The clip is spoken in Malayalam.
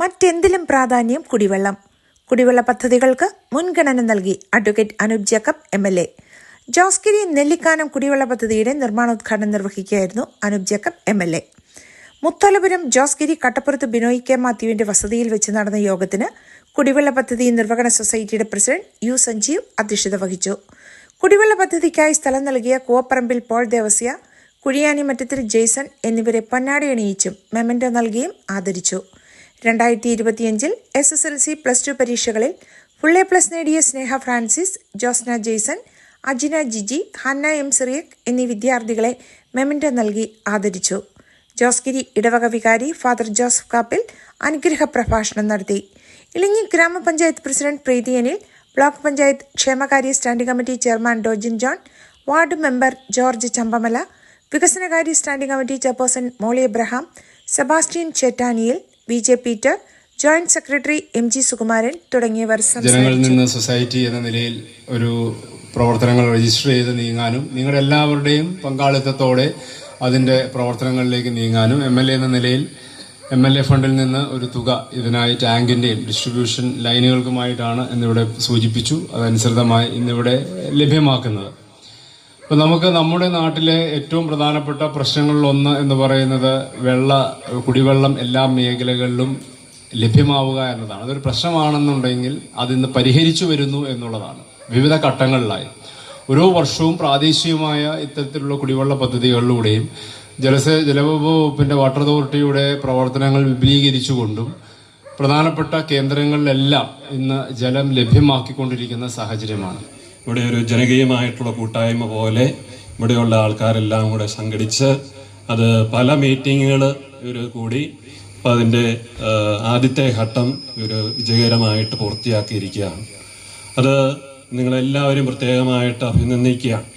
മറ്റെന്തിലും പ്രാധാന്യം കുടിവെള്ളം. കുടിവെള്ള പദ്ധതികൾക്ക് മുൻഗണന നൽകി advocate Anoop Jacob M L A. Josgiri Nellikkanam കുടിവെള്ള പദ്ധതിയുടെ നിർമ്മാണോദ്ഘാടനം നിർവഹിക്കുകയായിരുന്നു Anoop Jacob M L A. Mutholapuram Josgiri കട്ടപ്പുറത്ത് Binoy K മാത്യുവിന്റെ വസതിയിൽ വെച്ച് നടന്ന യോഗത്തിന് കുടിവെള്ള പദ്ധതി നിർവഹണ സൊസൈറ്റിയുടെ പ്രസിഡന്റ് യു സഞ്ജീവ് അധ്യക്ഷത വഹിച്ചു. കുടിവെള്ള പദ്ധതിക്കായി സ്ഥലം നൽകിയ കൂവപ്പറമ്പിൽ പോൾ ദേവസ്യ കുഴിയാനിമറ്റത്തിൽ ജെയ്സൺ എന്നിവരെ പൊന്നാടി അണിയിച്ചും മെമന്റോ നൽകിയും ആദരിച്ചു. രണ്ടായിരത്തി ഇരുപത്തിയഞ്ചിൽ S S L C plus two പരീക്ഷകളിൽ ഫുൾ എ പ്ലസ് നേടിയ Sneha Francis Josna Jaison Ajina Jiji Hanna M Cyriac എന്നീ വിദ്യാർത്ഥികളെ മെമന്റോ നൽകി ആദരിച്ചു. ജോസ്ഗിരി ഇടവക വികാരി ഫാദർ ജോസഫ് കാപ്പിൽ അനുഗ്രഹ പ്രഭാഷണം നടത്തി. ഇളിഞ്ഞി ഗ്രാമപഞ്ചായത്ത് പ്രസിഡന്റ് പ്രീതി അനിൽ ബ്ലോക്ക് പഞ്ചായത്ത് ക്ഷേമകാര്യ standing committee chairman Dojin John ward member George Champamala വികസനകാര്യ standing committee chairperson Molly Abraham Sebastian ചേറ്റാനിയിൽ V J Peter joint secretary M G Sukumaran തുടങ്ങിയവർ ജനങ്ങളിൽ നിന്ന് സൊസൈറ്റി എന്ന നിലയിൽ ഒരു പ്രവർത്തനങ്ങൾ രജിസ്റ്റർ ചെയ്ത് നീങ്ങാനും നിങ്ങളുടെ എല്ലാവരുടെയും പങ്കാളിത്തത്തോടെ അതിന്റെ പ്രവർത്തനങ്ങളിലേക്ക് നീങ്ങാനും എം എൽ എ എന്ന നിലയിൽ എം എൽ എ ഫണ്ടിൽ നിന്ന് ഒരു തുക ഇതിനായി ടാങ്കിന്റെയും ഡിസ്ട്രിബ്യൂഷൻ ലൈനുകൾക്കുമായിട്ടാണ് എന്നിവിടെ സൂചിപ്പിച്ചു. അതനുസൃതമായി ഇന്നിവിടെ ലഭ്യമാക്കുന്നത്. ഇപ്പം നമുക്ക് നമ്മുടെ നാട്ടിലെ ഏറ്റവും പ്രധാനപ്പെട്ട പ്രശ്നങ്ങളിലൊന്ന് എന്ന് പറയുന്നത് വെള്ള കുടിവെള്ളം എല്ലാ മേഖലകളിലും ലഭ്യമാവുക എന്നതാണ്. അതൊരു പ്രശ്നമാണെന്നുണ്ടെങ്കിൽ അതിന്ന് പരിഹരിച്ചു വരുന്നു എന്നുള്ളതാണ്. വിവിധ ഘട്ടങ്ങളിലായി. ഓരോ വർഷവും പ്രാദേശികമായ ഇത്തരത്തിലുള്ള കുടിവെള്ള പദ്ധതികളിലൂടെയും ജലസേ ജലവകുപ്പിന്റെ വാട്ടർ അതോറിറ്റിയുടെ പ്രവർത്തനങ്ങൾ വിപുലീകരിച്ചുകൊണ്ടും പ്രധാനപ്പെട്ട കേന്ദ്രങ്ങളിലെല്ലാം ഇന്ന് ജലം ലഭ്യമാക്കിക്കൊണ്ടിരിക്കുന്ന സാഹചര്യമാണ്. ഇവിടെ ഒരു ജനകീയമായിട്ടുള്ള കൂട്ടായ്മ പോലെ ഇവിടെയുള്ള ആൾക്കാരെല്ലാം കൂടെ സംഘടിച്ച് അത് പല മീറ്റിങ്ങുകൾ ഇവർ കൂടി ഇപ്പം അതിന്റെ ആദ്യത്തെ ഘട്ടം ഒരു വിജയകരമായിട്ട് പൂർത്തിയാക്കിയിരിക്കുകയാണ്. അത് നിങ്ങളെല്ലാവരും പ്രത്യേകമായിട്ട് അഭിനന്ദിക്കുകയാണ്.